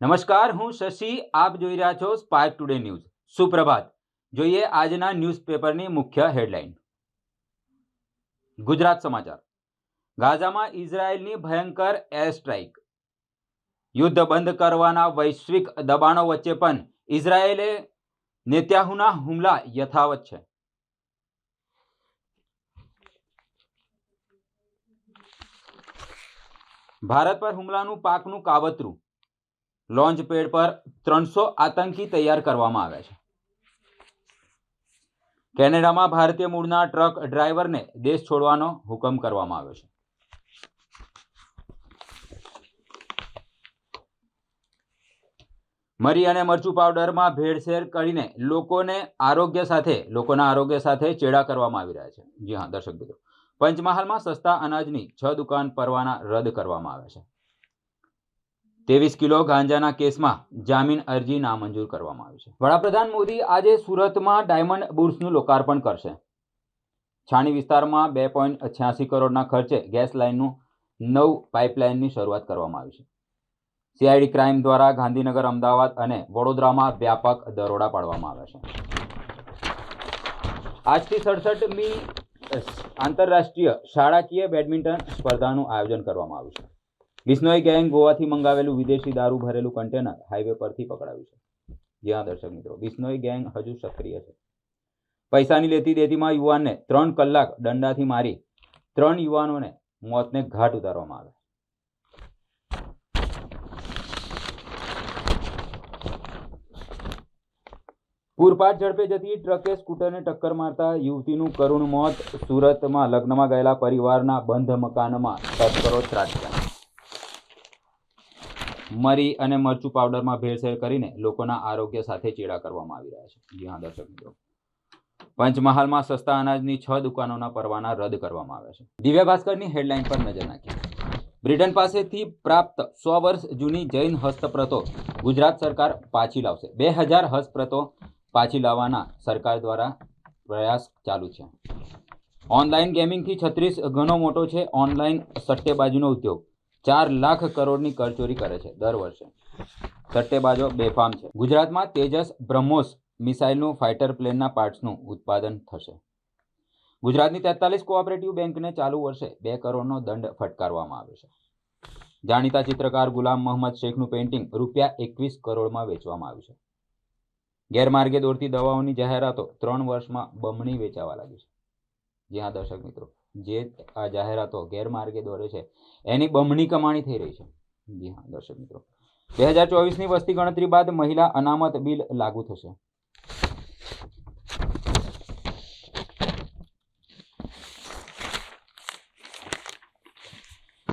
નમસ્કાર, હું શશી. આપ જોઈ રહ્યા છો સ્પાર્ક ટુડે ન્યૂઝ સુપ્રભાત. જોઈએ આજના ન્યૂઝપેપરની મુખ્ય હેડલાઇન ગુજરાત સમાચાર. ગાઝામાં ઇઝરાયેલની ભયંકર એર સ્ટ્રાઇક યુદ્ધ બંધ કરવાના વૈશ્વિક દબાણો વચ્ચે પણ ઇઝરાયેલે નેત્યાહુના હુમલા યથાવત છે. ભારત પર હુમલાનું પાકનું કાવતરું. લોન્ચ પેડ પર ત્રણસો આતંકી તૈયાર કરવામાં આવ્યા છે. કેનેડામાં ભારતીય મૂળના ટ્રક ડ્રાઈવરને દેશ છોડવાનો હુકમ કરવામાં આવ્યો છે. મરી અને મરચું પાવડરમાં ભેળસેળ કરીને લોકોને આરોગ્ય સાથે, લોકોના આરોગ્ય સાથે ચેડા કરવામાં આવી રહ્યા છે. જી હા, દર્શક મિત્રો. પંચમહાલમાં સસ્તા અનાજની છ દુકાન પરવાના રદ કરવામાં આવ્યા છે. ત્રેવીસ કિલો ગાંજાના કેસમાં જામીન અરજી નામંજૂર કરવામાં આવી છે. વડાપ્રધાન મોદી આજે સુરતમાં ડાયમંડ બુર્સનું લોકાર્પણ કરશે. છાણી વિસ્તારમાં બે પોઈન્ટ છ્યાસી કરોડના ખર્ચે ગેસ લાઇનનું નવ પાઇપલાઇનની શરૂઆત કરવામાં આવી છે. સીઆઈડી ક્રાઇમ દ્વારા ગાંધીનગર, અમદાવાદ અને વડોદરામાં વ્યાપક દરોડા પાડવામાં આવ્યા છે. આજથી સડસઠમી આંતરરાષ્ટ્રીય શાળાકીય બેડમિન્ટન સ્પર્ધાનું આયોજન કરવામાં આવ્યું છે. બિશ્નોઈ ગેંગ ગોવાથી મંગાવેલું વિદેશી દારૂ ભરેલું કન્ટેનર હાઈવે પરથી પકડાયું છે. જી હા, દર્શક મિત્રો, બિશ્નોઈ ગેંગ હજુ સક્રિય છે. પૈસાની લેતી દેતીમાં યુવાનને ત્રણ કલાક દંડાથી મારી ત્રણ યુવાનોને મોતને ઘાટ ઉતારવામાં આવે પૂરપાટ ઝડપે જતી ટ્રકે સ્કૂટરને ટક્કર મારતા યુવતીનું કરુણ મોત સુરતમાં લગ્નમાં ગયેલા પરિવારના બંધ મકાનમાં તસ્કરો ત્રાટક્યા. મરી અને મરચું પાવડરમાં ભેળસેળ કરીને લોકોના આરોગ્ય સાથે ચેડા કરવામાં આવી રહ્યા છે. જી હા, દર્શક મિત્રો. પંચમહાલમાં સસ્તા અનાજની છ દુકાનોના પરવાના રદ કરવામાં આવ્યા છે. દિવ્ય ભાસ્કરની હેડલાઇન પર નજર નાખીએ. બ્રિટન પાસેથી પ્રાપ્ત સો વર્ષ જૂની જૈન હસ્તપ્રતો ગુજરાત સરકાર પાછી લાવશે. બે હજાર હસ્તપ્રતો પાછી લાવવાના સરકાર દ્વારા પ્રયાસ ચાલુ છે. ઓનલાઈન ગેમિંગથી છત્રીસ ગણો મોટો છે. ઓનલાઈન સટ્ટેબાજીનો ઉદ્યોગ. ચાર લાખ કરોડની કરચોરી કરે છે દર વર્ષે. સટ્ટેબાજો બેફામ છે. ગુજરાતમાં તેજસ બ્રહ્મોસ મિસાઇલનું ફાઇટર પ્લેનના પાર્ટ્સનું ઉત્પાદન થશે. ગુજરાતની તેતાલીસ કોઓપરેટિવ બેંકને ચાલુ વર્ષે બે કરોડનો દંડ ફટકારવામાં આવ્યો છે. જાણીતા ચિત્રકાર ગુલામ મોહમ્મદ શેખનું પેઇન્ટિંગ રૂપિયા એકવીસ કરોડમાં વેચવામાં આવ્યું છે. ગેરમાર્ગે દોરતી દવાઓની જાહેરાતો ત્રણ વર્ષમાં બમણી વેચાવા લાગી છે. જી હા, દર્શક મિત્રો. જે આ જાહેરાતો ગેરમાર્ગે દોરે છે, એની બમણી કમાણી થઈ રહી છે. જી હા, દર્શક મિત્રો. બે હજાર ચોવીસની વસ્તી ગણતરી બાદ મહિલા અનામત બિલ લાગુ થશે.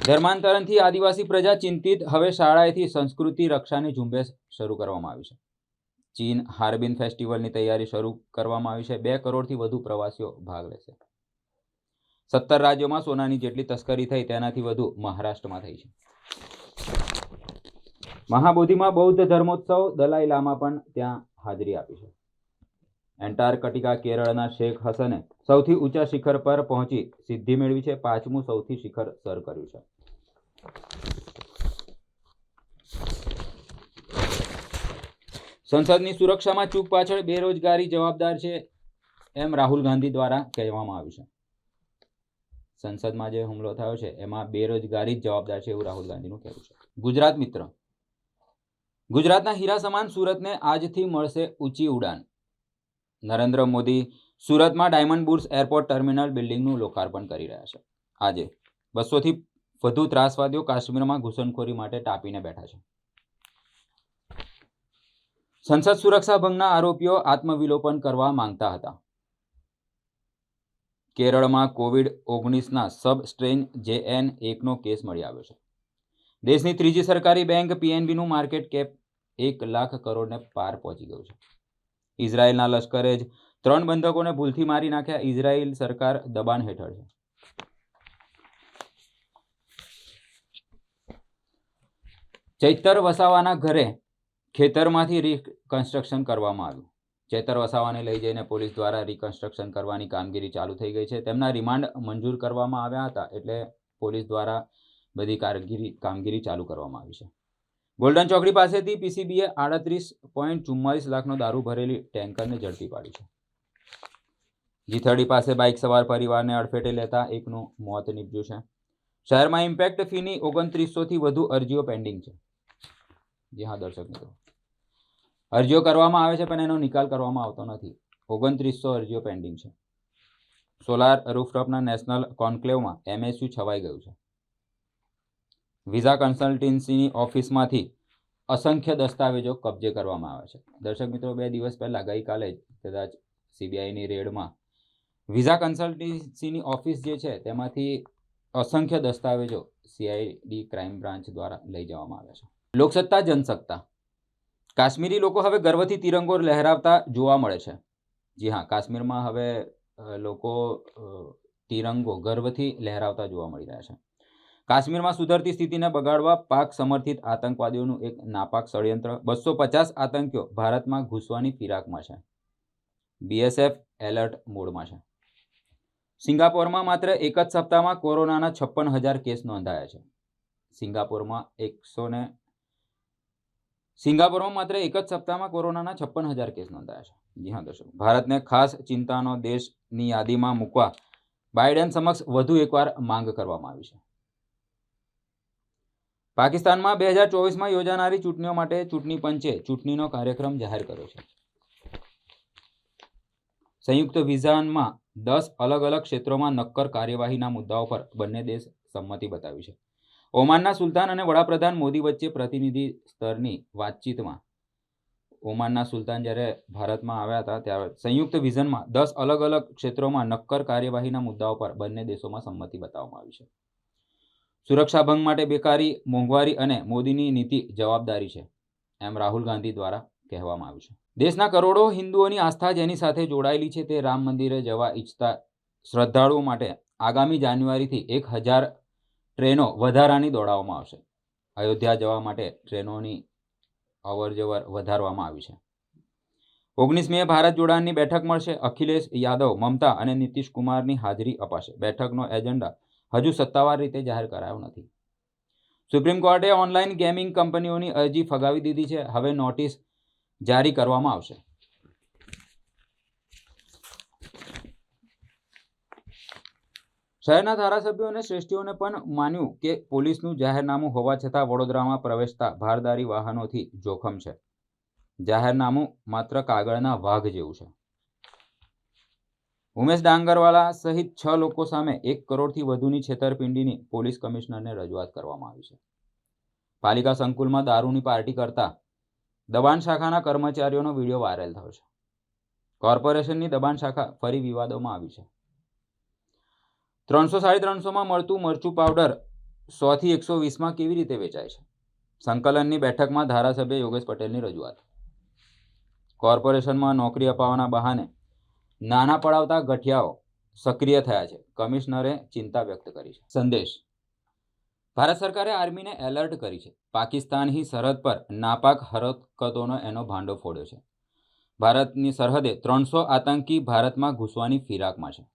ધર્માંતરણથી આદિવાસી પ્રજા ચિંતિત, હવે શાળાએથી સંસ્કૃતિ રક્ષાની ઝુંબેશ શરૂ કરવામાં આવી છે. ચીન હાર્બિન ફેસ્ટિવલની તૈયારી શરૂ કરવામાં આવી છે. બે કરોડથી વધુ પ્રવાસીઓ ભાગ લેશે. સત્તર રાજ્યોમાં સોનાની જેટલી તસ્કરી થઈ, તેનાથી વધુ મહારાષ્ટ્રમાં થઈ છે. મહાબોધિમાં બૌદ્ધ ધર્મોત્સવ, દલાઈ લામા પણ ત્યાં હાજરી આપી છે. એન્ટાર્કટિકા, કેરળના શેખ હસને સૌથી ઊંચા શિખર પર પહોંચી સિદ્ધિ મેળવી છે, પાંચમું સૌથી શિખર સર કર્યું છે. સંસદની સુરક્ષામાં ચૂક પાછળ બેરોજગારી જવાબદાર છે, એમ રાહુલ ગાંધી દ્વારા કહેવામાં આવ્યું છે. સંસદમાં જે હુમલો થયો છે, એમાં બેરોજગારી જ જવાબદાર છે એવું રાહુલ ગાંધીનું કહેવું છે. ગુજરાત મિત્ર, ગુજરાતના હીરા સમાન સુરતને આજથી મળશે ઊંચી ઉડાન. નરેન્દ્ર મોદી સુરતમાં ડાયમંડ બુર્સ એરપોર્ટ ટર્મિનલ બિલ્ડિંગનું લોકાર્પણ કરી રહ્યા છે. આજે બસોથી વધુ ત્રાસવાદીઓ કાશ્મીરમાં ઘૂસણખોરી માટે ટાપીને બેઠા છે. સંસદ સુરક્ષા ભંગના આરોપીઓ આત્મવિલોપન કરવા માંગતા હતા. કેરળમાં કોવિડ ઓગણીસના સબ સ્ટ્રેન જેએન એકનો કેસ મળી આવ્યો છે. દેશની ત્રીજી સરકારી બેંક પીએનબીનું માર્કેટ કેપ એક લાખ કરોડને પાર પહોંચી ગયું છે. ઇઝરાયેલના લશ્કરે જ ત્રણ બંધકોને ભૂલથી મારી નાખ્યા ઇઝરાયેલ સરકાર દબાણ હેઠળ છે. ચૈતર વસાવાના ઘરે ખેતરમાંથી રિકન્સ્ટ્રક્શન કરવામાં આવ્યું. ચેતર વસાવાને લઈ જઈને પોલીસ દ્વારા રિકન્સ્ટ્રક્શન કરવાની કામગીરી ચાલુ થઈ ગઈ છે. તેમના રિમાન્ડ મંજૂર કરવામાં આવ્યા હતા એટલે પોલીસ દ્વારા બધી કામગીરી કામગીરી ચાલુ કરવામાં આવી છે. ગોલ્ડન ચોકડી પાસેથી પીસીબીએ આડત્રીસ પોઈન્ટ ચુમ્માલીસ લાખનો દારૂ ભરેલી ટેન્કરને ઝડપી પાડી છે. જીથડી પાસે બાઇક સવાર પરિવારને અડફેટે લેતા એકનું મોત નીપજ્યું છે. શહેરમાં ઇમ્પેક્ટ ફીની ઓગણત્રીસોથી વધુ અરજીઓ પેન્ડિંગ છે. જી હા, દર્શક મિત્રો. અરજીઓ કરવામાં આવે છે, પણ એનો નિકાલ કરવામાં આવતો નથી. ઓગણત્રીસો અરજીઓ પેન્ડિંગ છે. સોલાર રૂફટોપના નેશનલ કોન્ક્લેવમાં એમએસયુ છવાઈ ગયું છે. વિઝા કન્સલ્ટન્સીની ઓફિસમાંથી અસંખ્ય દસ્તાવેજો કબજે કરવામાં આવે છે. દર્શક મિત્રો, બે દિવસ પહેલાં, ગઈકાલે જ કદાચ સીબીઆઈની રેડમાં વિઝા કન્સલ્ટન્સીની ઓફિસ જે છે, તેમાંથી અસંખ્ય દસ્તાવેજો સીઆઈડી ક્રાઇમ બ્રાન્ચ દ્વારા લઈ જવામાં આવ્યા છે. લોકસત્તા જનસત્તા. કાશ્મીરી લોકો હવે ગર્વથી તિરંગો લહેરાવતા જોવા મળે છે. જી હા, કાશ્મીરમાં હવે લોકો તિરંગો ગર્વથી લહેરાવતા જોવા મળી રહ્યા છે. કાશ્મીરમાં સુધરતી સ્થિતિને બગાડવા પાક સમર્થિત આતંકવાદીઓનું એક નાપાક ષડયંત્ર બસો પચાસ આતંકીઓ ભારતમાં ઘૂસવાની ફિરાકમાં છે. બીએસએફ એલર્ટ મોડમાં છે. સિંગાપોરમાં માત્ર એક જ સપ્તાહમાં કોરોનાના છપ્પન હજાર કેસ નોંધાયા છે. સિંગાપોરમાં એકસો ને સિંગાપોરમાં માત્ર એક જ સપ્તાહમાં કોરોનાના છપ્પન હજાર કેસ નોંધાયા છે. જી હા, દર્શક. ભારતને ખાસ ચિંતાનો દેશની યાદીમાં મૂકવા બાઇડન સમક્ષ વધુ એકવાર માંગ કરવામાં આવી છે. પાકિસ્તાનમાં બે હજાર ચોવીસમાં યોજાનારી ચૂંટણીઓ માટે ચૂંટણી પંચે ચૂંટણીનો કાર્યક્રમ જાહેર કર્યો છે. સંયુક્ત વિઝાનમાં દસ અલગ અલગ ક્ષેત્રોમાં નક્કર કાર્યવાહીના મુદ્દાઓ પર બંને દેશ સંમતિ બતાવી છે. ઓમાનના સુલતાન અને વડાપ્રધાન મોદી વચ્ચે પ્રતિનિધિ સ્તરની વાતચીતમાં ઓમાનના સુલતાન જ્યારે ભારતમાં આવ્યા હતા ત્યારે સંયુક્ત વિઝનમાં દસ અલગ અલગ ક્ષેત્રોમાં નક્કર કાર્યવાહીના મુદ્દાઓ પર બંને દેશોમાં સંમતિ બતાવવામાં આવી છે. સુરક્ષા ભંગ માટે બેકારી, મોંઘવારી અને મોદીની નીતિ જવાબદારી છે, એમ રાહુલ ગાંધી દ્વારા કહેવામાં આવ્યું છે. દેશના કરોડો હિન્દુઓની આસ્થા જેની સાથે જોડાયેલી છે તે રામ મંદિરે જવા ઈચ્છતા શ્રદ્ધાળુઓ માટે આગામી જાન્યુઆરીથી એક હજાર ટ્રેનો વધારાની દોડાવવામાં આવશે. અયોધ્યા જવા માટે ટ્રેનોની અવરજવર વધારવામાં આવી છે. ઓગણીસમીએ ભારત જોડાણની બેઠક મળશે. અખિલેશ યાદવ, મમતા અને નીતિશ કુમારની હાજરી અપાશે. બેઠકનો એજન્ડા હજુ સત્તાવાર રીતે જાહેર કરાયો નથી. સુપ્રીમ કોર્ટે ઓનલાઈન ગેમિંગ કંપનીઓની અરજી ફગાવી દીધી છે. હવે નોટિસ જારી કરવામાં આવશે. શહેરના ધારાસભ્યો અને શ્રેષ્ઠીઓને પણ માન્યું કે પોલીસનું જાહેરનામું હોવા છતાં વડોદરામાં પ્રવેશતા ભારદારી વાહનોથી જોખમ છે. જાહેરનામું માત્ર કાગળના વાઘ જેવું છે. ઉમેશ ડાંગરવાલા સહિત છ લોકો સામે એક કરોડથી વધુની છેતરપિંડીની પોલીસ કમિશનરને રજૂઆત કરવામાં આવી છે. પાલિકા સંકુલમાં દારૂની પાર્ટી કરતા દબાણ શાખાના કર્મચારીઓનો વીડિયો વાયરલ થયો છે. કોર્પોરેશનની દબાણ શાખા ફરી વિવાદોમાં આવી છે. ત્રણસો સાડી ત્રણસોમાં મળતું મરચું પાવડર સોથી એકસો વીસમાં કેવી રીતે વેચાય છે? સંકલનની બેઠકમાં ધારાસભ્ય યોગેશ પટેલની રજૂઆત. કોર્પોરેશનમાં નોકરી અપાવવાના બહાને નાના પડાવતા ગઠિયાઓ સક્રિય થયા છે. કમિશનરે ચિંતા વ્યક્ત કરી છે. સંદેશ. ભારત સરકારે આર્મીને એલર્ટ કરી છે. પાકિસ્તાનની સરહદ પર નાપાક હરકતોનો એનો ભાંડો ફોડ્યો છે. ભારતની સરહદે ત્રણસો આતંકી ભારતમાં ઘૂસવાની ફિરાકમાં છે.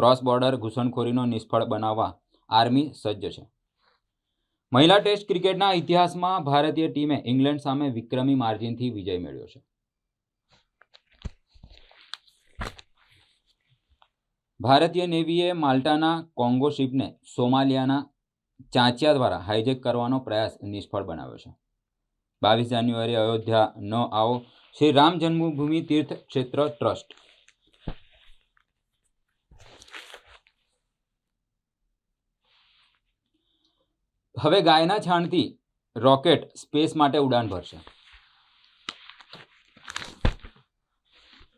ક્રોસ બોર્ડર ઘૂસણખોરીનો નિષ્ફળ બનાવવા આર્મી સજ્જ છે. મહિલા ટેસ્ટ ક્રિકેટના ઇતિહાસમાં ભારતીય ટીમે ઇંગ્લેન્ડ સામે વિક્રમી માર્જિનથી વિજય મેળવ્યો છે. ભારતીય નેવીએ માલ્ટાના કોંગો શિપને સોમાલિયાના ચાંચિયા દ્વારા હાઇજેક કરવાનો પ્રયાસ નિષ્ફળ બનાવ્યો છે. બાવીસ જાન્યુઆરી અયોધ્યા ન આવો. શ્રી રામ જન્મભૂમિ તીર્થ ક્ષેત્ર ટ્રસ્ટ હવે ગાયના છાણથી રોકેટ સ્પેસ માટે ઉડાન ભરશે.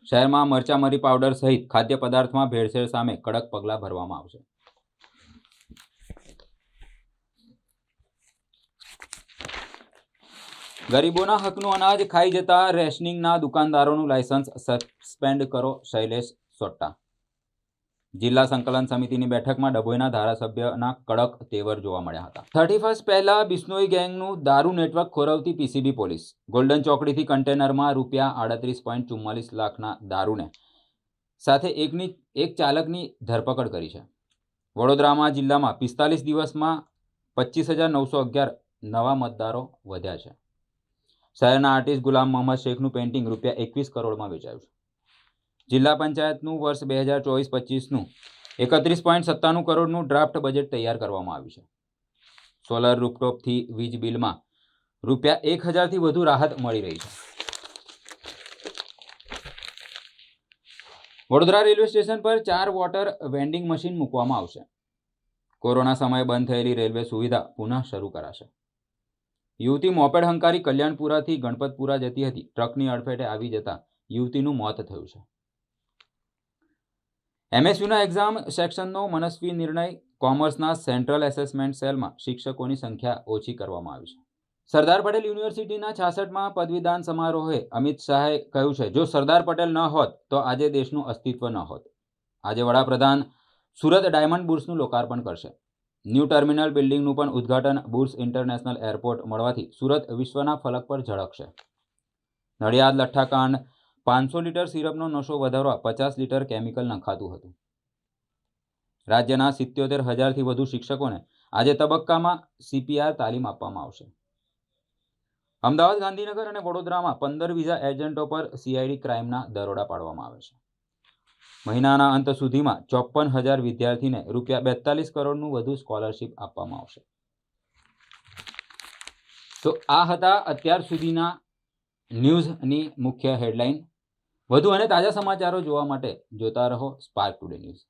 શહેરમાં મરચામરી પાવડર સહિત ખાદ્ય પદાર્થમાં ભેળસેળ સામે કડક પગલાં ભરવામાં આવશે. ગરીબોના હકનું અનાજ ખાઈ જતા રેશનિંગના દુકાનદારોનું લાયસન્સ સસ્પેન્ડ કરો શૈલેષ સોટ્ટા. જિલ્લા સંકલન સમિતિની બેઠકમાં ડભોઈના ધારાસભ્યના કડક તેવર જોવા મળ્યા હતા. થર્ટી ફર્સ્ટ પહેલા બિશ્નોઈ ગેંગનું દારૂ નેટવર્ક ખોરવતી પીસીબી પોલીસ. ગોલ્ડન ચોકડીથી કન્ટેનરમાં રૂપિયા આડત્રીસ પોઈન્ટ ચુમ્માલીસ લાખના દારૂને સાથે એકની, એક ચાલકની ધરપકડ કરી છે. વડોદરામાં, જિલ્લામાં પિસ્તાલીસ દિવસમાં પચીસ હજાર નવસો અગિયાર નવા મતદારો વધ્યા છે. શહેરના આર્ટિસ્ટ ગુલામ મોહમ્મદ શેખનું પેઇન્ટિંગ રૂપિયા એકવીસ કરોડમાં વેચાયું છે. જિલ્લા પંચાયતનું વર્ષ બે હજાર ચોવીસ પચીસનું એકત્રીસ પોઈન્ટ સત્તાણું કરોડનું ડ્રાફ્ટ બજેટ તૈયાર કરવામાં આવ્યું છે. સોલર રૂપટોપથી વીજ બિલમાં રૂપિયા એક હજારથી વધુ રાહત મળી રહી છે. વડોદરા રેલવે સ્ટેશન પર ચાર વોટર વેન્ડિંગ મશીન મૂકવામાં આવશે. કોરોના સમયે બંધ થયેલી રેલવે સુવિધા પુનઃ શરૂ કરાશે. યુવતી મોપેડ હંકારી કલ્યાણપુરાથી ગણપતપુરા જતી હતી. ટ્રકની અડફેટે આવી જતા યુવતીનું મોત થયું છે. એમએસયુના એક્ઝામ સેક્શનનો મનસ્વી નિર્ણય કોમર્સના સેન્ટ્રલ એસેસમેન્ટ સેલમાં શિક્ષકોની સંખ્યા ઓછી કરવામાં આવી છે. સરદાર પટેલ યુનિવર્સિટીના છાસઠમાં પદવીદાન સમારોહે અમિત શાહે કહ્યું છે, જો સરદાર પટેલ ન હોત, તો આજે દેશનું અસ્તિત્વ ન હોત. આજે વડાપ્રધાન સુરત ડાયમંડ બુર્સનું લોકાર્પણ કરશે. ન્યૂ ટર્મિનલ બિલ્ડિંગનું પણ ઉદ્ઘાટન બુર્સ ઇન્ટરનેશનલ એરપોર્ટ મળવાથી સુરત વિશ્વના ફલક પર ઝળકશે. નડિયાદ, લઠ્ઠાકાંડ પાંચસો લીટર સિરપનો નશો વધારવા પચાસ લીટર કેમિકલ નખાતું હતું. રાજ્યના સિત્યોતેર હજારથી વધુ શિક્ષકોને આજે તબક્કામાં સીપીઆર તાલીમ આપવામાં આવશે. અમદાવાદ, ગાંધીનગર અને વડોદરામાં પંદર વિઝા એજન્ટો પર સીઆઈડી ક્રાઇમના દરોડા પાડવામાં આવે છે. મહિનાના અંત સુધીમાં ચોપન હજાર વિદ્યાર્થીને રૂપિયા બેતાલીસ કરોડનું વધુ સ્કોલરશિપ આપવામાં આવશે. તો આ હતા અત્યાર સુધીના ન્યૂઝની મુખ્ય હેડલાઇન. વધુ અને તાજા સમાચારો જોવા માટે જોતા રહો સ્પાર્ક ટુડે ન્યૂઝ